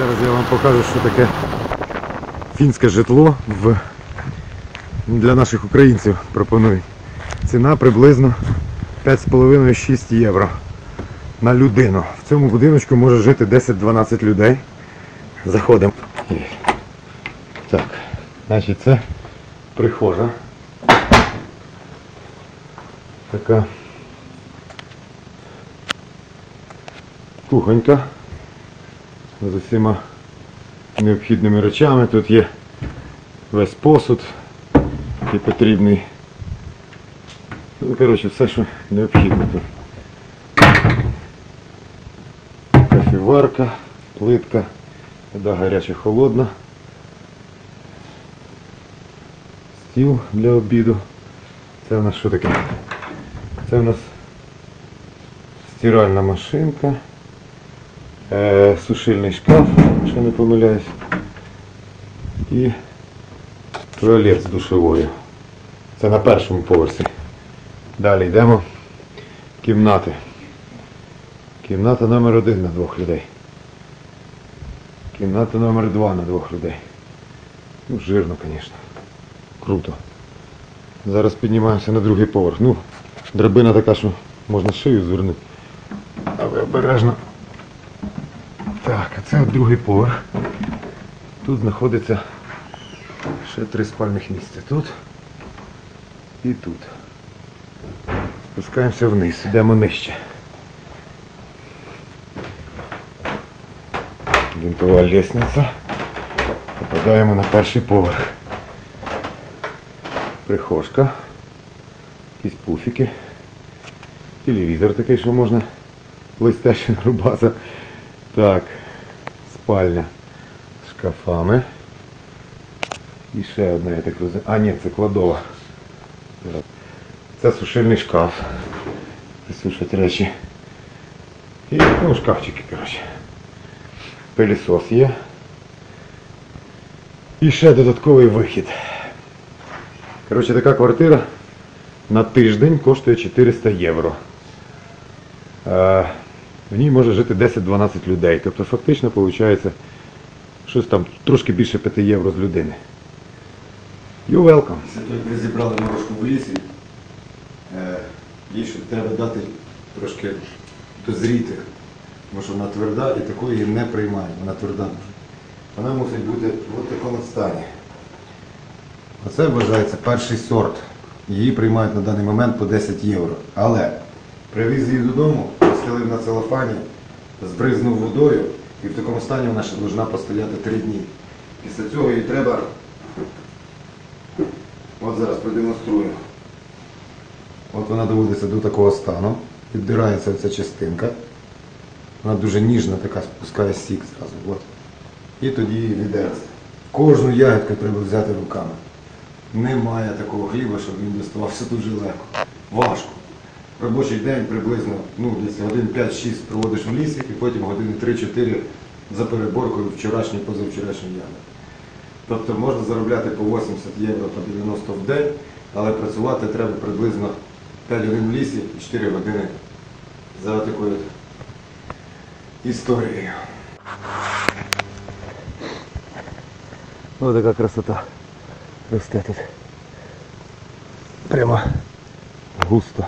Зараз я вам покажу, що таке фінське житло в... для наших українців пропонують. Ціна приблизно 5,5-6 євро на людину. В цьому будиночку може жити 10-12 людей. Заходимо. Так, значить це прихожа. Така кухонька з усіма необхідними речами. Тут є весь посуд, який потрібний. Ну, коротше, все, що необхідно тут. Кофеварка, плитка, вода гаряча холодна. Стіл для обіду. Це у нас що таке? Це у нас стиральна машинка, сушильний шкаф, якщо не помиляюсь, і туалет з душовою. Це на першому поверсі. Далі йдемо кімнати. Кімната номер один на двох людей. Кімната номер два на двох людей. Ну, жирно, звісно. Круто. Зараз піднімаємося на другий поверх. Ну, драбина така, що можна шию звернути. Але обережно. Так, а це другий поверх. Тут знаходиться ще три спальних місця. Тут і тут. Спускаємося вниз, йдемо нижче. Винтова лестниця. Попадаємо на перший поверх. Прихожка. Якісь пуфіки. Телевізор такий, що можна PlayStation рубати. Так, спальня з шкафами. І ще одна, я так розумію. А, ні, це кладова. Це сушильний шкаф. Де сушать речі. І ну, шкафчики, коротше. Пилісос є. І ще додатковий вихід. Коротше, така квартира на тиждень коштує 400 євро. Е, В ній може жити 10-12 людей. Тобто фактично виходить щось там трошки більше 5 євро з людини. You welcome. Це ви зібрали морожку в лісі. Е, Їй ще треба дати трошки дозріти, тому що вона тверда і такої її не приймають, вона тверда. Вона мусить бути в такому стані. Оце вважається перший сорт. Її приймають на даний момент по 10 євро. Але привіз її додому, постелив на целофані, збризнув водою і в такому стані вона ще повинна постояти 3 дні. Після цього їй треба От зараз продемонструю. От вона доводиться до такого стану. Віддирається ця частинка. Вона дуже ніжна, така спускає сік зразу. От. І тоді її віддерти. Кожну ягідку треба взяти руками. Немає такого хліба, щоб він доставався дуже легко. Важко. Робочий день приблизно ну, десь годин 5-6 проводиш в лісі і потім години 3-4 за переборкою вчорашній позавчорашній ягод. Тобто можна заробляти по 80 євро, по 90 в день, але працювати треба приблизно 5 годин в лісі і 4 години за такою історією. Ось така красота. Росте тут. Прямо густо.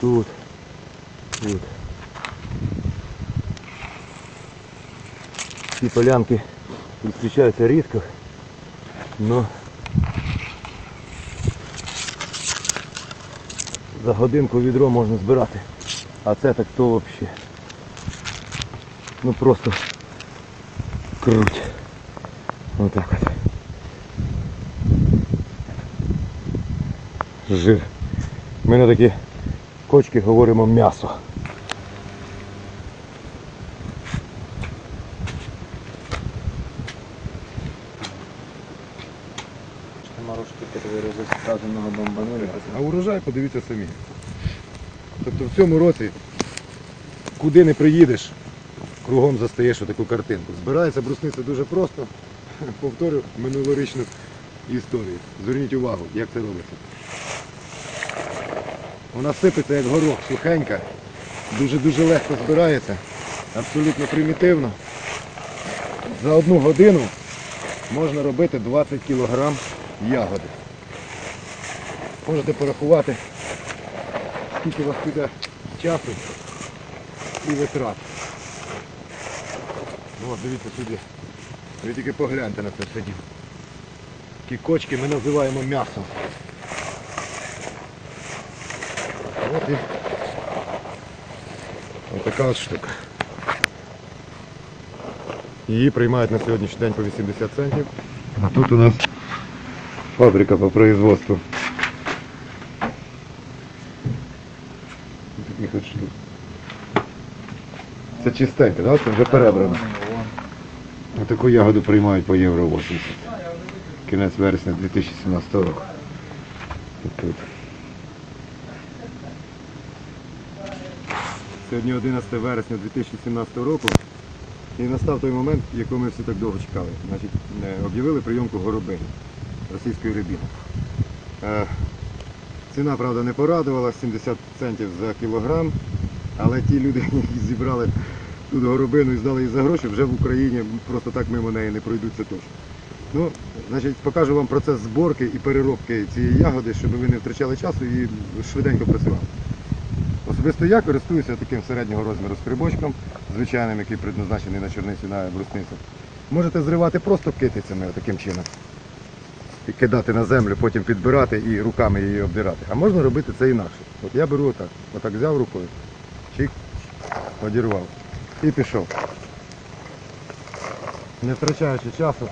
Тут. Тут. Ці полянки зустрічаються рідко, но за годинку відро можна збирати. А це так то взагалі. Ну просто круть. Отак от. Жир. Ми на такі кочки говоримо м'ясо. А урожай подивіться самі. Тобто в цьому році, куди не приїдеш, кругом застаєш таку картинку. Збирається брусниця дуже просто. Повторю минулорічну історію. Зверніть увагу, як це робиться. Вона сипеться як горох, сухенька, дуже-дуже легко збирається. абсолютно примітивно. За одну годину можна робити 20 кг ягоди. Можете порахувати, скільки у вас піде часу і витрат. Ну, дивіться сюди. Ви тільки погляньте на це діло. Такі кочки ми називаємо м'ясом. От і отака от штука. Її приймають на сьогоднішній день по 80 центів. А тут у нас фабрика по производству. Таких от штук. Це чистенько, да? Це вже перебрано. Таку ягоду приймають по євро 80. Кінець вересня 2017 року. Тут. Сьогодні 11 вересня 2017 року. І настав той момент, якого ми всі так довго чекали. Значить, е, об'явили прийомку горобини російської рибіни. Е, Ціна, правда, не порадувала, 70 центів за кілограм, але ті люди, які зібрали тут горобину і здали її за гроші, вже в Україні просто так мимо неї не пройдуть це точно. Ну, значить, покажу вам процес зборки і переробки цієї ягоди, щоб ви не втрачали часу і швиденько працювали. Особисто я користуюся таким середнього розміру скрибочком, звичайним, який предназначений на чорниці на брусницю. Можете зривати просто китицями таким чином. І кидати на землю, потім підбирати і руками її обдирати. А можна робити це інакше. От я беру отак, отак взяв рукою, чик, одірвав і пішов. Не втрачаючи часу.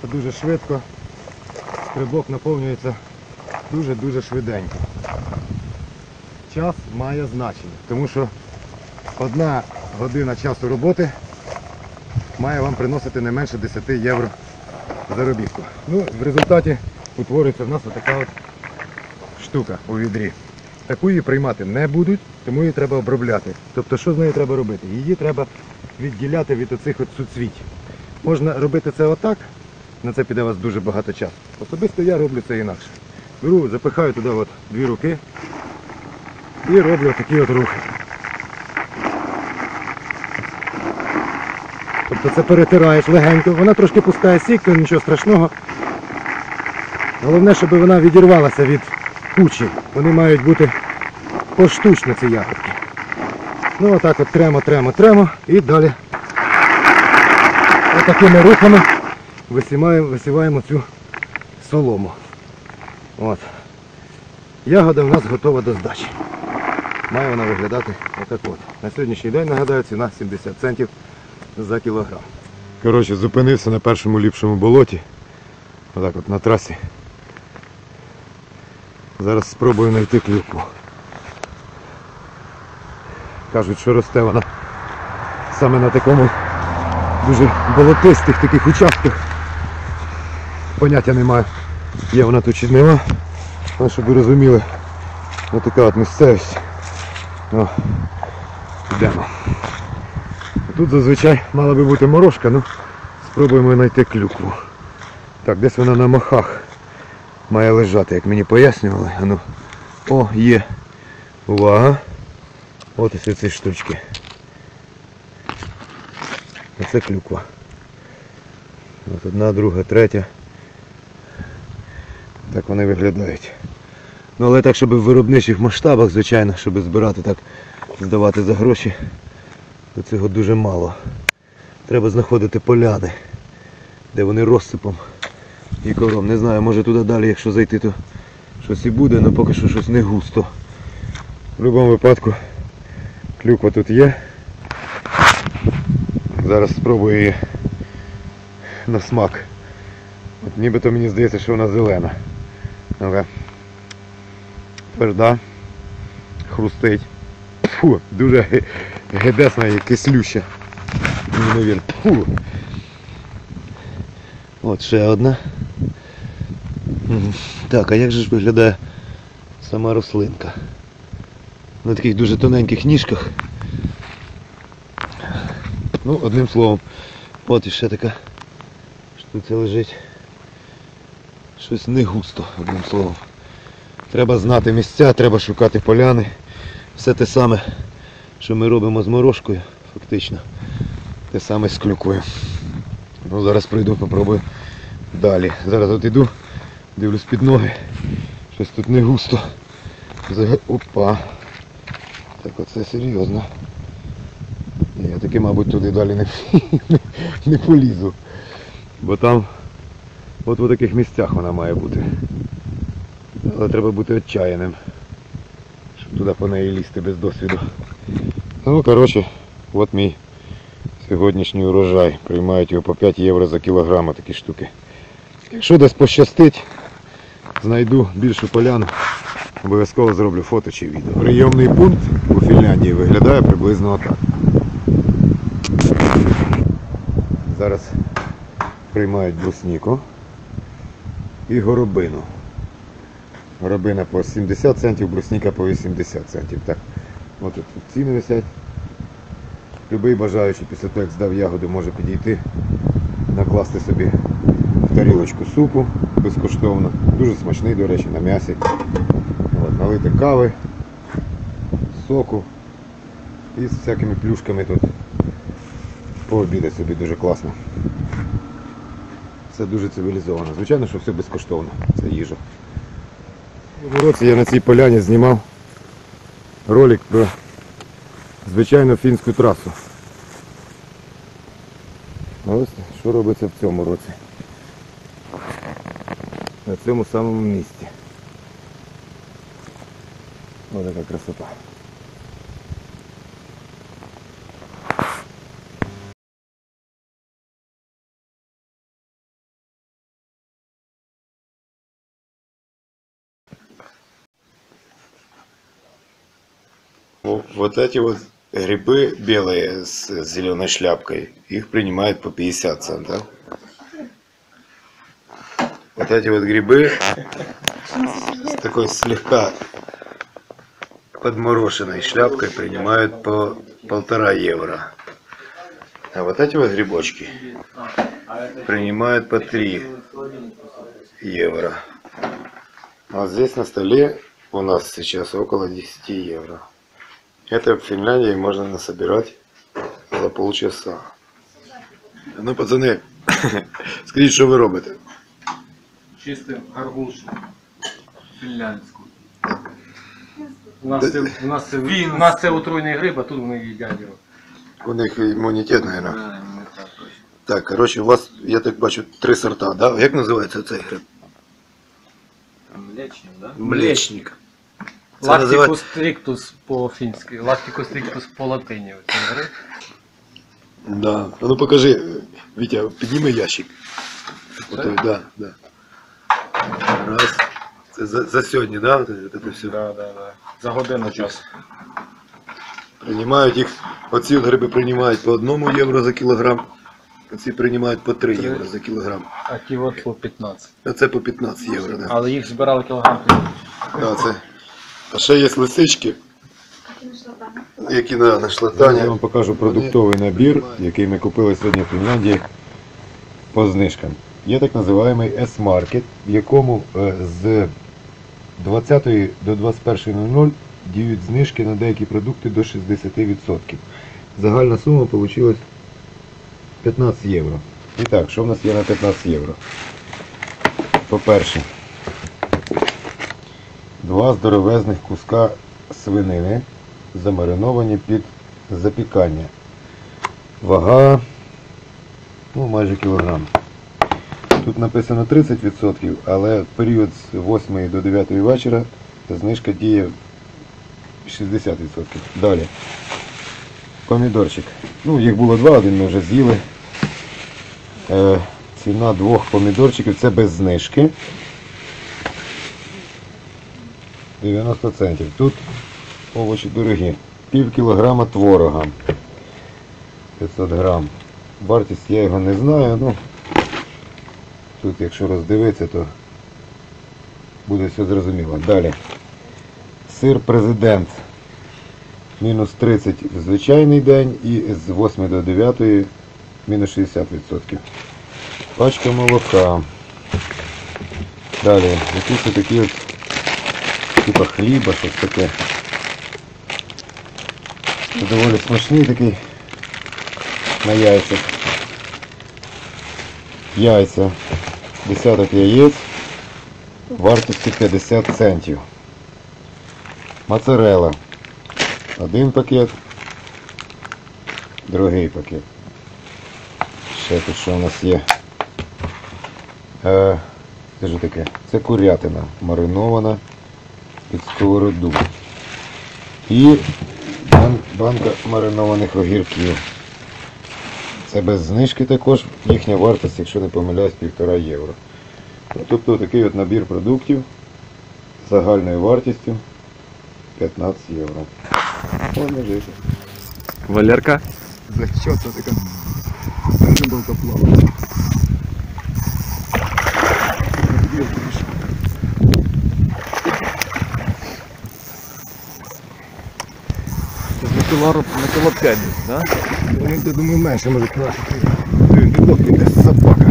Це дуже швидко. Скрибок наповнюється дуже-дуже швиденько час має значення, тому що одна година часу роботи має вам приносити не менше 10 євро заробітку. Ну, в результаті утворюється в нас така от штука у відрі. Таку її приймати не будуть, тому її треба обробляти. Тобто, що з нею треба робити? Її треба відділяти від оцих от суцвіть. Можна робити це отак, на це піде у вас дуже багато часу. Особисто я роблю це інакше. Беру, запихаю туди от дві руки, і роблю такі от рухи. Тобто це перетираєш легенько, вона трошки пускає сік, нічого страшного. Головне, щоб вона відірвалася від кучі. Вони мають бути поштучно ці ягодки. Ну отак от тремо, тремо, тремо і далі отакими рухами висіваємо, висіваємо цю солому. От. Ягода в нас готова до здачі. Має вона виглядати отак от. На сьогоднішній день, нагадаю, ціна 70 центів за кілограм. Коротше, зупинився на першому ліпшому болоті. Отак от на трасі. Зараз спробую знайти клюкву. Кажуть, що росте вона саме на такому дуже болотистих таких участках. Поняття немає. Є вона тут чи нема. Щоб ви розуміли, отака от місцевість. О, йдемо. Тут зазвичай мала би бути морожка, ну спробуємо знайти клюкву. Так, десь вона на махах має лежати, як мені пояснювали. А ну. О, є. Увага. От ось ці штучки. Оце клюква. От одна, друга, третя. Так вони виглядають. Ну але так, щоб в виробничих масштабах, звичайно, щоб збирати так, здавати за гроші, то цього дуже мало. Треба знаходити поляни, де вони розсипом і кором. Не знаю, може туди далі, якщо зайти, то щось і буде, але поки що щось не густо. В будь-якому випадку клюква тут є. Зараз спробую її на смак. От нібито мені здається, що вона зелена. Ну-ка. Хрустить. Фу, дуже ге- гедесна і кислюща. Фу. От ще одна. Так, а як же ж виглядає сама рослинка? На таких дуже тоненьких ніжках. Ну, одним словом, от іще така штуця лежить. Щось не густо, одним словом. Треба знати місця, треба шукати поляни. Все те саме, що ми робимо з морожкою, фактично. Те саме з клюквою. Ну, зараз пройду, попробую далі. Зараз от іду, дивлюсь під ноги. Щось тут не густо. Опа. Так оце серйозно. Я таки, мабуть, туди далі не, не полізу. Бо там от в таких місцях вона має бути. Але треба бути відчаяним, щоб туди по неї лізти без досвіду. Ну, коротше, от мій сьогоднішній урожай. Приймають його по 5 євро за кілограм такі штуки. Якщо десь пощастить, знайду більшу поляну, обов'язково зроблю фото чи відео. Прийомний пункт у Фінляндії виглядає приблизно отак. Зараз приймають брусніку і горобину. Горобина по 70 центів, брусніка по 80 центів. Так, от тут ціни висять. Любий бажаючий після того, як здав ягоди, може підійти, накласти собі в тарілочку супу безкоштовно. Дуже смачний, до речі, на м'ясі. От, налити кави, соку і з всякими плюшками тут пообідати собі дуже класно. Це дуже цивілізовано. Звичайно, що все безкоштовно. Це їжа. У році я на цій поляні знімав ролик про звичайну фінську трасу. Ось що робиться в цьому році. На цьому самому місці. Ось така красота. Вот эти вот грибы белые с зеленой шляпкой, их принимают по 50 центов. Вот эти вот грибы с такой слегка подморошенной шляпкой принимают по полтора евро. А вот эти вот грибочки принимают по 3 евро. А здесь на столе у нас сейчас около 10 евро. Это в Финляндии можно насобирать за полчаса. Ну, пацани, скажіть, що ви робите? Чистим гаргушу. Фінляндську. У нас це, у нас це, у нас це отруйний гриб, а тут вони їдять його. У них імунітет, мабуть. А, не так точно. Так, коротше, у вас, я так бачу, три сорта, да? Як називається цей гриб? Млечник, да? Млечник. Лактикус стріктус по-фінськи, лактикус стріктус по латині. Да. А ну покажи, Вітя, підніми ящик. Отой, да, да. Раз. Це за, за сьогодні, да? От це все. Да, да, да. За годину часу. Приймають їх, оці от гриби приймають по одному євро за кілограм, оці приймають по 3 євро за кілограм. А ті от по 15. А це по 15 євро, да. Але їх збирали кілограм. Да, це. А ще є лисички, які на, на шлатані. Я вам покажу продуктовий набір, який ми купили сьогодні в Фінляндії по знижкам. Є так називаємий S-Market, в якому е, з 20 до 21.00 діють знижки на деякі продукти до 60%. Загальна сума вийшла 15 євро. І так, що в нас є на 15 євро? По-перше, Два здоровезних куска свинини, замариновані під запікання. Вага ну, майже кілограм. Тут написано 30%, але в період з 8 до 9 вечора знижка діє 60%. Далі. Помідорчик. Ну, їх було два, один ми вже з'їли. Е, ціна двох помідорчиків це без знижки. 90 центів. Тут овочі дорогі. Пів кілограма творога. 500 грам. Вартість я його не знаю, ну тут якщо роздивитися, то буде все зрозуміло. Далі. Сир президент. Мінус 30 в звичайний день і з 8 до 9 мінус 60%. Пачка молока. Далі, якісь такі от типа хліба, щось таке. Це доволі смачний такий на яйцях. Яйця. Десяток яєць вартістю 50 центів. Моцарелла. Один пакет. Другий пакет. Ще тут що у нас є. Е, це ж таке. Це курятина маринована під сковороду. І банка маринованих огірків. Це без знижки також. Їхня вартість, якщо не помиляюсь, півтора євро. Тобто такий от набір продуктів з загальною вартістю 15 євро. Можна жити. Валерка. Зачетна така рибалка плаває. Кіло, на кіло 5, да? Ну, я думаю, менше може краще. Він додок іде собака.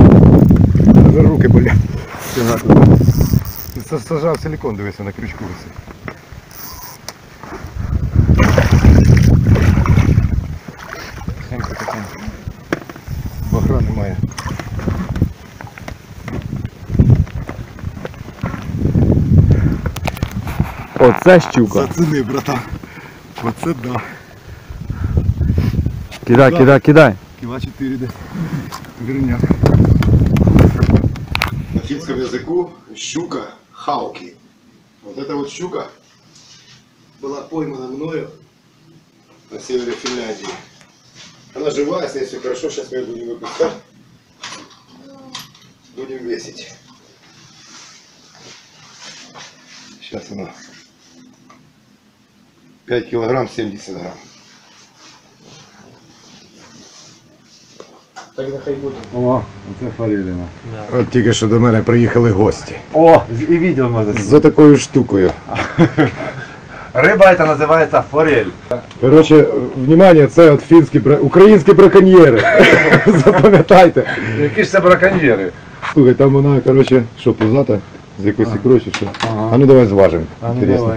За руки болять. Ти сажав силикон, дивися, на крючку висить. Тихенько, тихенько. Багра немає. Оце щука. Зацени, братан. Оце да. Кидай, кидай, кидай. Кіла 4 де. Верняк. На финском языку щука хауки. Вот эта вот щука была поймана мною на севере Финляндии. Она живая, с ней все хорошо, сейчас мы ее будем выпускать. Будем весить. Сейчас она 5 килограмм 70 грамм. Так нехай буде. О, це фореліна. От тільки що до мене приїхали гості. О, и видео можно За такою штукою. Рыба это называется форель. Коротше, внимание, це от фінські бра... українські браконьєри. Запам'ятайте. Які ж це браконьєри? Слухай, там вона, коротше, що, пузата? З якоїсь ікрою чи що? А ну давай зважимо. Інтересно.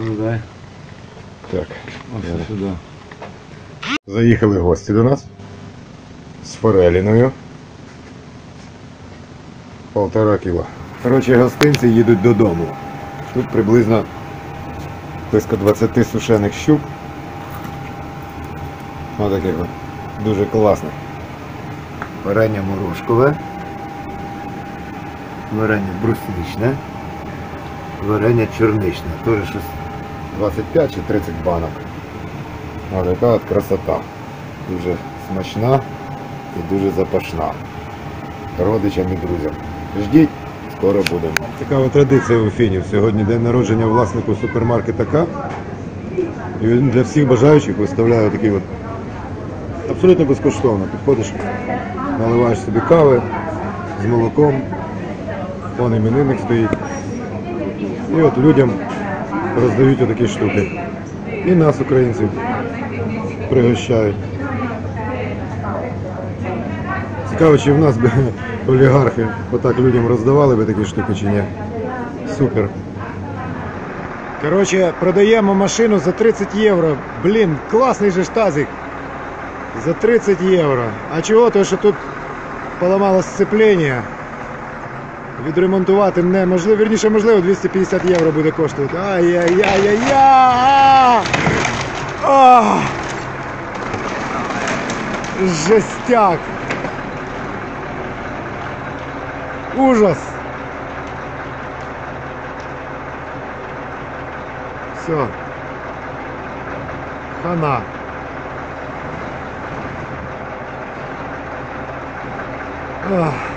Ну дай. Так. Ось сюди. Заїхали гості до нас з фореліною. Полтора кіла. Коротше, гостинці їдуть додому. Тут приблизно близько 20 сушених щук. Ось таких от. Дуже класних. Варення морошкове, варення брусничне, варення чорничне. Теж щось 25 чи 30 банок. Ось така от красота. Дуже смачна і дуже запашна. Родичам і друзям. Ждіть, скоро будемо. От традиція у Фінів. Сьогодні день народження власнику супермаркета К. І він для всіх бажаючих виставляє такий от абсолютно безкоштовно. Підходиш, наливаєш собі кави з молоком, вон іменинник стоїть. І от людям роздають отакі штуки. І нас, українців, пригощають. Цікаво, чи в нас би олігархи отак людям роздавали би такі штуки чи ні. Супер. Коротше, продаємо машину за 30 євро. Блін, класний же ж тазик. За 30 євро. А чого? То що тут поламалось сцеплення. Відремонтувати неможливо. Вірніше, можливо, 250 євро буде коштувати. Ай-яй-яй-яй-яй! Жестяк! Ужас! Все. Хана. Ах.